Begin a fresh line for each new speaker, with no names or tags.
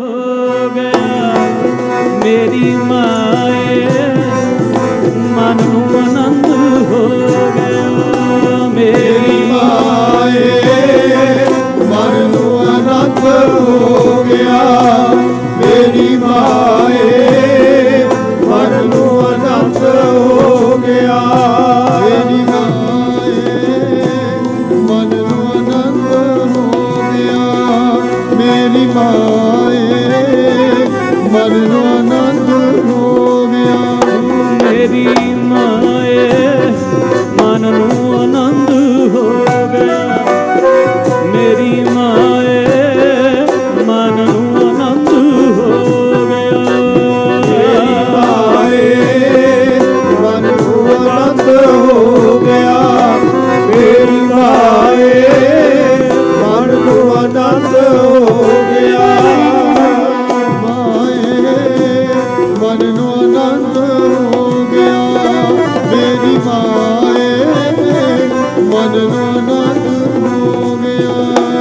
ਹੋ ਗਿਆ। ਮੇਰੀ ਮਾਏ, ਮਨ ਨੂੰ ਆਨੰਦ ਹੋ ਗਿਆ। ਮੇਰੀ
ਮਾਏ, ਮਨ ਨੂੰ ਆਨੰਦ ਹੋ ਗਿਆ। ਮੇਰੀ ਮਾਏ, ਮਨ ਨੂੰ ਆਨੰਦ ਹੋ ਗਿਆ। ਮੇਰੀ ਮਾਏ, ਮਨ ਨੂੰ ਆਨੰਦ ਹੋ ਗਿਆ। ਮੇਰੀ ਮਾਏ ਮਨ ਆਨੰਦ ਹੋਵਿਆ
ਮੇਰੀ ਮਾਏ ਮਨ ਨੂੰ ਆਨੰਦ ਹੋ ਗਿਆ। ਮੇਰੀ ਮਾਏ ਮਨ ਨੂੰ ਆਨੰਦ ਹੋ ਗਿਆ। ਮੇਰੀ
ਮਾਏ ਮਨ ਨੂੰ ਆਨੰਦ ਹੋ ਗਿਆ। ਮੇਰੀ ਮਾਏ ਮਨ ਨੂੰ ਆਨੰਦ ਹੋ yanandım